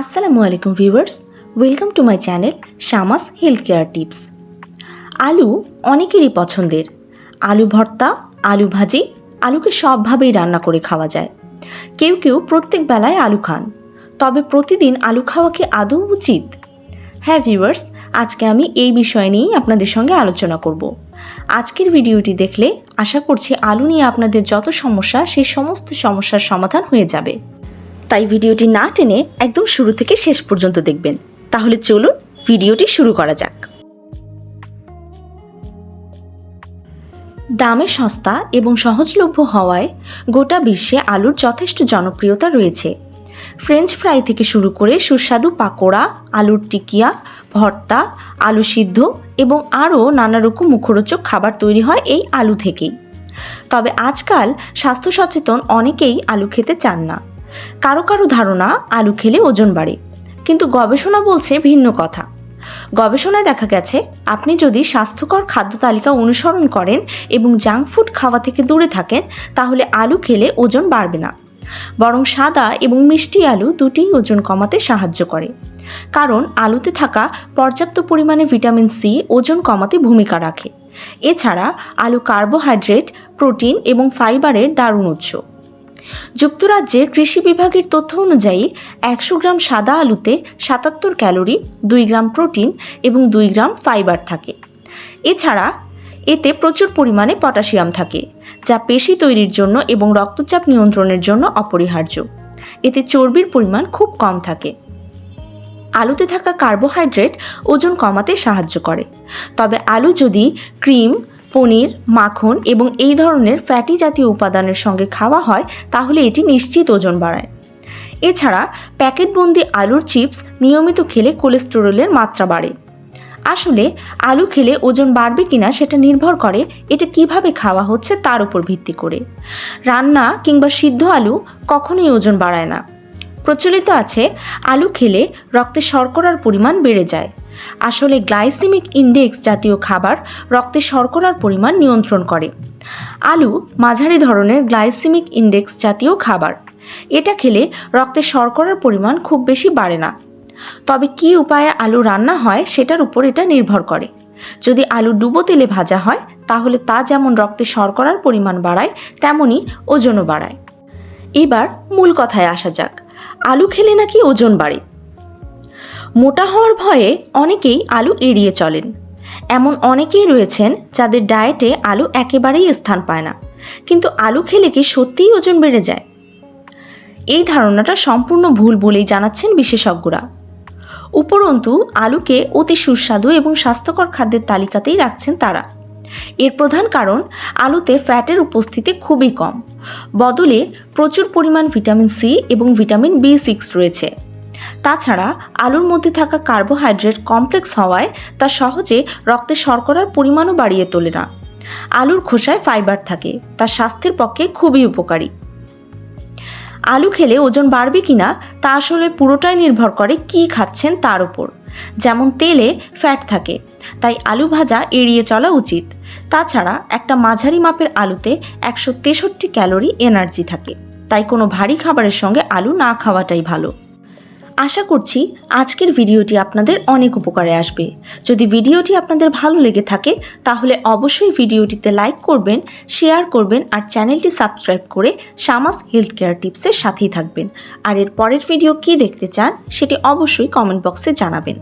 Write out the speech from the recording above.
আসসালামু আলাইকুম viewers, welcome to my channel Shama's health care tips. আলু অনেকেরই পছন্দের। আলু ভর্তা, আলু ভাজি, আলুকে সবভাবেই রান্না করে খাওয়া যায়। কেউ কেউ প্রত্যেক বেলায় আলু খান, তবে প্রতিদিন আলু খাওয়া কি আদৌ উচিত? হ্যাঁ ভিউয়ার্স, আজকে আমি এই বিষয় নিয়েই আপনাদের সঙ্গে আলোচনা করব। আজকের ভিডিওটি দেখলে আশা করছি আলু নিয়ে আপনাদের যত সমস্যা সেই সমস্ত সমস্যার সমাধান হয়ে যাবে। তাই ভিডিওটি না টেনে একদম শুরু থেকে শেষ পর্যন্ত দেখবেন। তাহলে চলুন ভিডিওটি শুরু করা যাক। দামে সস্তা এবং সহজলভ্য হওয়ায় গোটা বিশ্বে আলুর যথেষ্ট জনপ্রিয়তা রয়েছে। ফ্রেঞ্চ ফ্রাই থেকে শুরু করে সুস্বাদু পাকোড়া, আলুর টিকিয়া, ভর্তা, আলু সিদ্ধ এবং আরও নানা রকম মুখরোচক খাবার তৈরি হয় এই আলু থেকেই। তবে আজকাল স্বাস্থ্য সচেতন অনেকেই আলু খেতে চান না। কারও কারও ধারণা আলু খেলে ওজন বাড়ে, কিন্তু গবেষণা বলছে ভিন্ন কথা। গবেষণায় দেখা গেছে, আপনি যদি স্বাস্থ্যকর খাদ্য তালিকা অনুসরণ করেন এবং জাঙ্ক ফুড খাওয়া থেকে দূরে থাকেন, তাহলে আলু খেলে ওজন বাড়বে না। বরং সাদা এবং মিষ্টি আলু দুটিই ওজন কমাতে সাহায্য করে। কারণ আলুতে থাকা পর্যাপ্ত পরিমাণে ভিটামিন সি ওজন কমাতে ভূমিকা রাখে। এছাড়া আলু কার্বোহাইড্রেট, প্রোটিন এবং ফাইবারের দারুণ উৎস। যুক্তরাজ্যের কৃষি বিভাগের তথ্য অনুযায়ী একশো গ্রাম সাদা আলুতে সাতাত্তর ক্যালোরি, দুই গ্রাম প্রোটিন এবং দুই গ্রাম ফাইবার থাকে। এছাড়া এতে প্রচুর পরিমাণে পটাশিয়াম থাকে, যা পেশি তৈরির জন্য এবং রক্তচাপ নিয়ন্ত্রণের জন্য অপরিহার্য। এতে চর্বির পরিমাণ খুব কম থাকে। আলুতে থাকা কার্বোহাইড্রেট ওজন কমাতে সাহায্য করে। তবে আলু যদি ক্রিম পনির, মাখন এবং এই ধরনের ফ্যাটি জাতীয় উপাদানের সঙ্গে খাওয়া হয়, তাহলে এটি নিশ্চিত ওজন বাড়ায়। এছাড়া, প্যাকেটবন্দি আলুর চিপস নিয়মিত খেলে কোলেস্টেরলের মাত্রা বাড়ে। আসলে, আলু খেলে ওজন বাড়বে কিনা সেটা নির্ভর করে এটা কীভাবে খাওয়া হচ্ছে তার উপর ভিত্তি করে। রান্না কিংবা সিদ্ধ আলু কখনোই ওজন বাড়ায় না। প্রচলিত আছে, আলু খেলে রক্তে শর্করার পরিমাণ বেড়ে যায়। আসলে গ্লাইসেমিক ইন্ডেক্স জাতীয় খাবার রক্তে শর্করার পরিমাণ নিয়ন্ত্রণ করে। আলু মাঝারি ধরনের গ্লাইসেমিক ইন্ডেক্স জাতীয় খাবার। এটা খেলে রক্তে শর্করার পরিমাণ খুব বেশি বাড়ে না। তবে কী উপায়ে আলু রান্না হয় সেটার উপর এটা নির্ভর করে। যদি আলু ডুবো তেলে ভাজা হয়, তাহলে তা যেমন রক্তে শর্করার পরিমাণ বাড়ায় তেমনই ওজনও বাড়ায়। এবার মূল কথায় আসা যাক। আলু খেলে নাকি ওজন বাড়ে? মোটা হওয়ার ভয়ে অনেকেই আলু এড়িয়ে চলেন। এমন অনেকেই রয়েছেন যাদের ডায়েটে আলু একেবারেই স্থান পায় না, কিন্তু আলু খেলে কি সত্যিই ওজন বেড়ে যায়? এই ধারণাটা সম্পূর্ণ ভুল বলেই জানাচ্ছেন বিশেষজ্ঞরা। উপরন্তু, আলুকে অতি সুস্বাদু এবং স্বাস্থ্যকর খাদ্যের তালিকাতেই রাখছেন তারা। এর প্রধান কারণ, আলুতে ফ্যাটের উপস্থিতি খুবই কম। বদলে প্রচুর পরিমাণ ভিটামিন সি এবং ভিটামিন বি সিক্স রয়েছে। তাছাড়া, আলুর মধ্যে থাকা কার্বোহাইড্রেট কমপ্লেক্স হওয়ায় তা সহজে রক্তে শর্করার পরিমাণও বাড়িয়ে তোলে না। আলুর খোসায় ফাইবার থাকে, তা স্বাস্থ্যের পক্ষে খুবই উপকারী। আলু খেলে ওজন বাড়বে কিনা, তা আসলে পুরোটাই নির্ভর করে কি খাচ্ছেন তার উপর। যেমন তেলে ফ্যাট থাকে, তাই আলু ভাজা এড়িয়ে চলা উচিত। তাছাড়া একটা মাঝারি মাপের আলুতে একশো তেষট্টি ক্যালোরি এনার্জি থাকে। তাই কোনো ভারী খাবারের সঙ্গে আলু না খাওয়াটাই ভালো। আশা করছি আজকের ভিডিওটি আপনাদের অনেক উপকারে আসবে। যদি ভিডিওটি আপনাদের ভালো লেগে থাকে, তাহলে অবশ্যই ভিডিওটিতে লাইক করবেন, শেয়ার করবেন আর চ্যানেলটি সাবস্ক্রাইব করে শামাস হেলথ কেয়ার টিপসের সাথেই থাকবেন। আর এর পরের ভিডিও কী দেখতে চান, সেটি অবশ্যই কমেন্ট বক্সে জানাবেন।